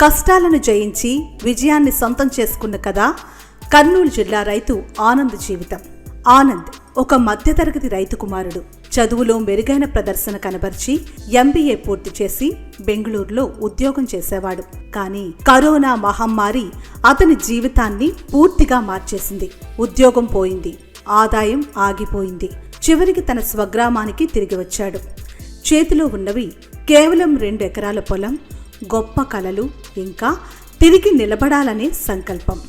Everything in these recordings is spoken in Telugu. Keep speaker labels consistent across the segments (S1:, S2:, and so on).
S1: కష్టాలను జయించి విజయాన్ని సొంతం చేసుకున్న కథ కర్నూలు జిల్లా రైతు ఆనంద్ జీవితం. ఆనంద్ ఒక మధ్యతరగతి రైతు కుమారుడు. చదువులో మెరుగైన ప్రదర్శన కనబరిచి ఎంబీఏ పూర్తి చేసి బెంగళూరులో ఉద్యోగం చేసేవాడు. కానీ కరోనా మహమ్మారి అతని జీవితాన్ని పూర్తిగా మార్చేసింది. ఉద్యోగం పోయింది. ఆదాయం ఆగిపోయింది. చివరికి తన స్వగ్రామానికి తిరిగి వచ్చాడు. చేతిలో ఉన్నవి కేవలం రెండు ఎకరాల పొలం గొప్ప కలలు ఇంకా తిరిగి నిలబడాలనే సంకల్పం.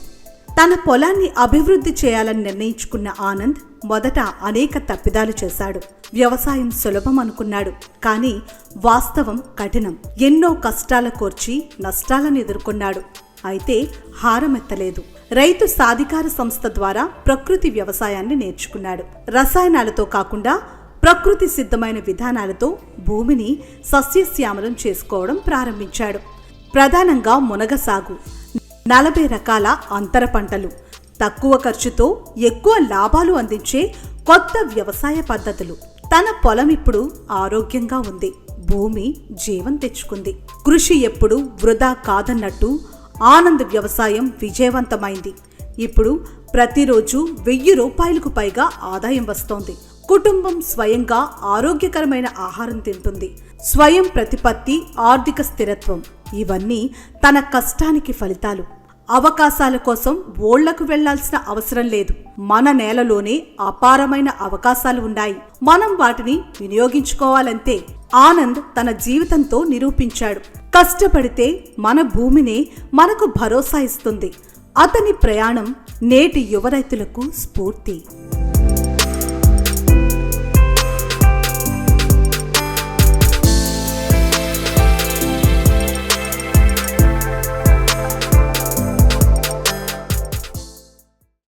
S1: తన పొలాన్ని అభివృద్ధి చేయాలని నిర్ణయించుకున్న ఆనంద్ మొదట అనేక తప్పిదాలు చేశాడు. వ్యవసాయం సులభం అనుకున్నాడు. కానీ వాస్తవం కఠినం. ఎన్నో కష్టాల కోర్చి నష్టాలను ఎదుర్కొన్నాడు. అయితే హారమెత్తలేదు. రైతు సాధికార సంస్థ ద్వారా ప్రకృతి వ్యవసాయాన్ని నేర్చుకున్నాడు. రసాయనాలతో కాకుండా ప్రకృతి సిద్ధమైన విధానాలతో భూమిని సస్యశ్యామలం చేసుకోవడం ప్రారంభించాడు. ప్రధానంగా మునగ సాగు. నలభై రకాల అంతర పంటలు. తక్కువ ఖర్చుతో ఎక్కువ లాభాలు అందించే కొత్త వ్యవసాయ పద్ధతులు. తన పొలం ఇప్పుడు ఆరోగ్యంగా ఉంది. భూమి జీవం తెచ్చుకుంది. కృషి ఎప్పుడు వృధా కాదన్నట్టు ఆనంద్ వ్యవసాయం విజయవంతమైంది. ఇప్పుడు ప్రతిరోజు వెయ్యి రూపాయలకు పైగా ఆదాయం వస్తోంది. కుటుంబం స్వయంగా ఆరోగ్యకరమైన ఆహారం తింటుంది. స్వయం ప్రతిపత్తి ఆర్థిక స్థిరత్వం. ఇవన్నీ తన కష్టానికి ఫలితాలు. అవకాశాల కోసం ఓళ్ళకు వెళ్ళాల్సిన అవసరం లేదు. మన నేలలోనే అపారమైన అవకాశాలు ఉన్నాయి. మనం వాటిని వినియోగించుకోవాలంతే ఆనంద్ తన జీవితంతో నిరూపించాడు. కష్టపడితే మన భూమినే మనకు భరోసా ఇస్తుంది. అతని ప్రయాణం నేటి యువ రైతులకు స్ఫూర్తి.